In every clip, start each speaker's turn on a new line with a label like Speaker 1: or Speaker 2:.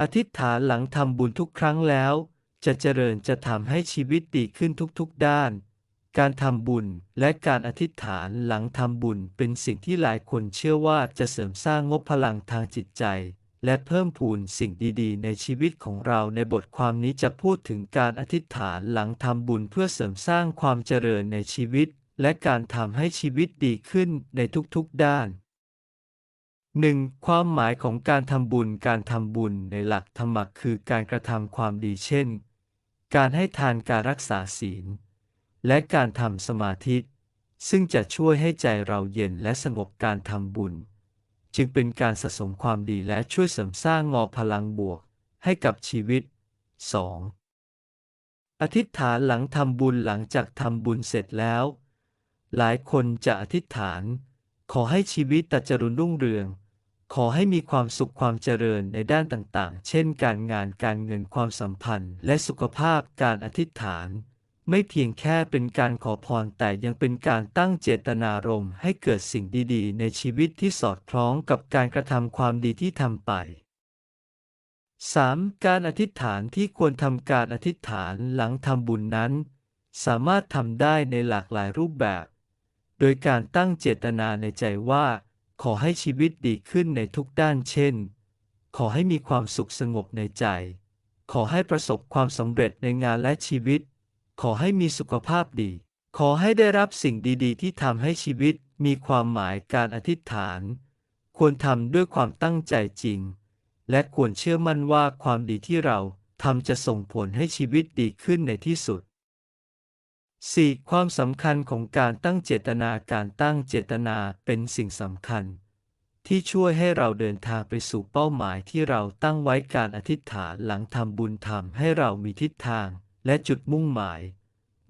Speaker 1: อธิษฐานหลังทำบุญทุกครั้งแล้ว จะเจริญจะทำให้ชีวิตดีขึ้นทุกๆด้าน การทำบุญและการอธิษฐานหลังทำบุญเป็นสิ่งที่หลายคนเชื่อว่าจะเสริมสร้างงบพลังทางจิตใจ และเพิ่มพูนสิ่งดีๆ ในชีวิตของเราในบทความนี้จะพูดถึงการอธิษฐานหลังทำบุญเพื่อเสริมสร้างความเจริญในชีวิต และการทำให้ชีวิตดีขึ้นในทุกๆด้าน 1. ความหมายของการทำบุญการทำบุญในหลักธรรมะคือการกระทำความดีเช่น การให้ทานการรักษาศีล และการทำสมาธิ ซึ่งจะช่วยให้ใจเราเย็นและสงบการทำบุญ จึงเป็นการสะสมความดีและช่วยเสริมสร้างงอพลังบวกให้กับชีวิต 2. อธิษฐานหลังทำบุญหลังจากทำบุญเสร็จแล้ว หลายคนจะอธิษฐาน ขอให้ชีวิตตเจริญรุ่งเรือง ขอให้มีความสุขความเจริญในด้านต่างๆ เช่น การงานการเงินความสัมพันธ์ และสุขภาพการอธิษฐาน ไม่เพียงแค่เป็นการขอพรแต่ยังเป็นการตั้งเจตนารมณ์ให้เกิดสิ่งดีๆ ในชีวิตที่สอดคล้องกับการกระทำความดีที่ทำไป 3. การอธิษฐานที่ควรทำการอธิษฐานหลังทำบุญนั้น สามารถทำได้ในหลากหลายรูปแบบ โดยการตั้งเจตนาในใจว่า ขอให้ชีวิตดีขึ้นในทุกด้านเช่น ขอให้มีความสุขสงบในใจ ขอให้ประสบความสำเร็จในงานและชีวิต ขอให้มีสุขภาพดี ขอให้ได้รับสิ่งดีๆ ที่ทำให้ชีวิตมีความหมายการอธิษฐาน ควรทำด้วยความตั้งใจจริง และควรเชื่อมั่นว่าความดีที่เราทำจะส่งผลให้ชีวิตดีขึ้นในที่สุด 4. ความสำคัญของการตั้งเจตนาการตั้งเจตนาเป็นสิ่งสำคัญ ที่ช่วยให้เราเดินทางไปสู่เป้าหมายที่เราตั้งไว้การอธิษฐานหลังทำบุญทำให้เรามีทิศทางและจุดมุ่งหมาย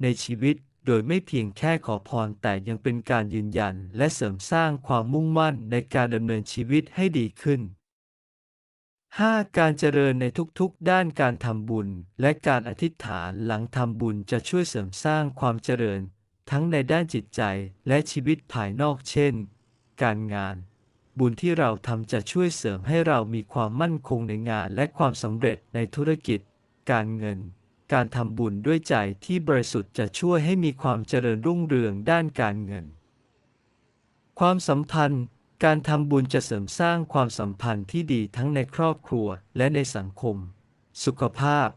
Speaker 1: ในชีวิตโดยไม่เพียงแค่ขอพรแต่ยังเป็นการยืนยันและเสริมสร้างความมุ่งมั่นในการดำเนินชีวิตให้ดีขึ้น 5. การเจริญในทุกๆ ด้านการทำบุญ และการอธิษฐานหลังทำบุญจะช่วยเสริมสร้างความเจริญ ทั้งในด้านจิตใจและชีวิตภายนอกเช่น การงาน บุญที่เราทำจะช่วยเสริมให้เรามีความมั่นคงในงานและความสำเร็จในธุรกิจ การเงิน การทำบุญด้วยใจที่บริสุทธิ์จะช่วยให้มีความเจริญรุ่งเรืองด้านการเงิน ความสัมพันธ์ การทำบุญจะเสริมสร้างความสัมพันธ์ที่ดีทั้งในครอบครัวและในสังคม สุขภาพ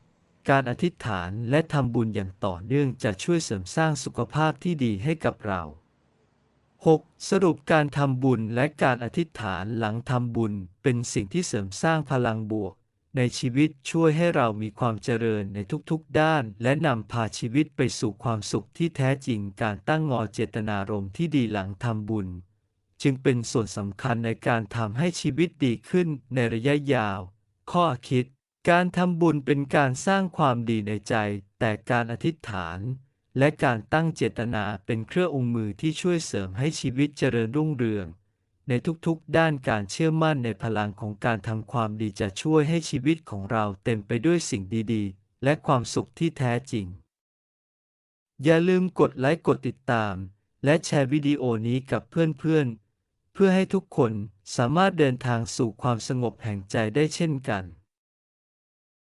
Speaker 1: การอธิษฐานและทำบุญอย่างต่อเนื่องจะช่วยเสริมสร้างสุขภาพที่ดีให้กับเรา 6. สรุปการทำบุญและการอธิษฐานหลังทำบุญเป็นสิ่งที่เสริมสร้างพลังบวก ในชีวิตช่วยให้เรามีความเจริญในทุกๆด้าน และนำพาชีวิตไปสู่ความสุขที่แท้จริงการตั้งงอเจตนารมณ์ที่ดีหลังทำบุญ จึงเป็นส่วนสำคัญในการทำให้ชีวิตดีขึ้นในระยะยาว ข้อคิด การทำบุญเป็นการสร้างความดีในใจ แต่การอธิษฐาน และการตั้งเจตนาเป็นเครื่ององค์มือที่ช่วยเสริมให้ชีวิตเจริญรุ่งเรือง ในทุกๆ ด้านการเชื่อมั่นในพลังของการทำความดีจะช่วยให้ชีวิตของเราเต็มไปด้วยสิ่งดีๆ และความสุขที่แท้จริง อย่าลืมกดไลค์กดติดตาม และแชร์วิดีโอนี้กับเพื่อนๆ พื่อให้ทุกคนสามารถเดินทางสู่ความสงบแห่งใจได้เช่นกัน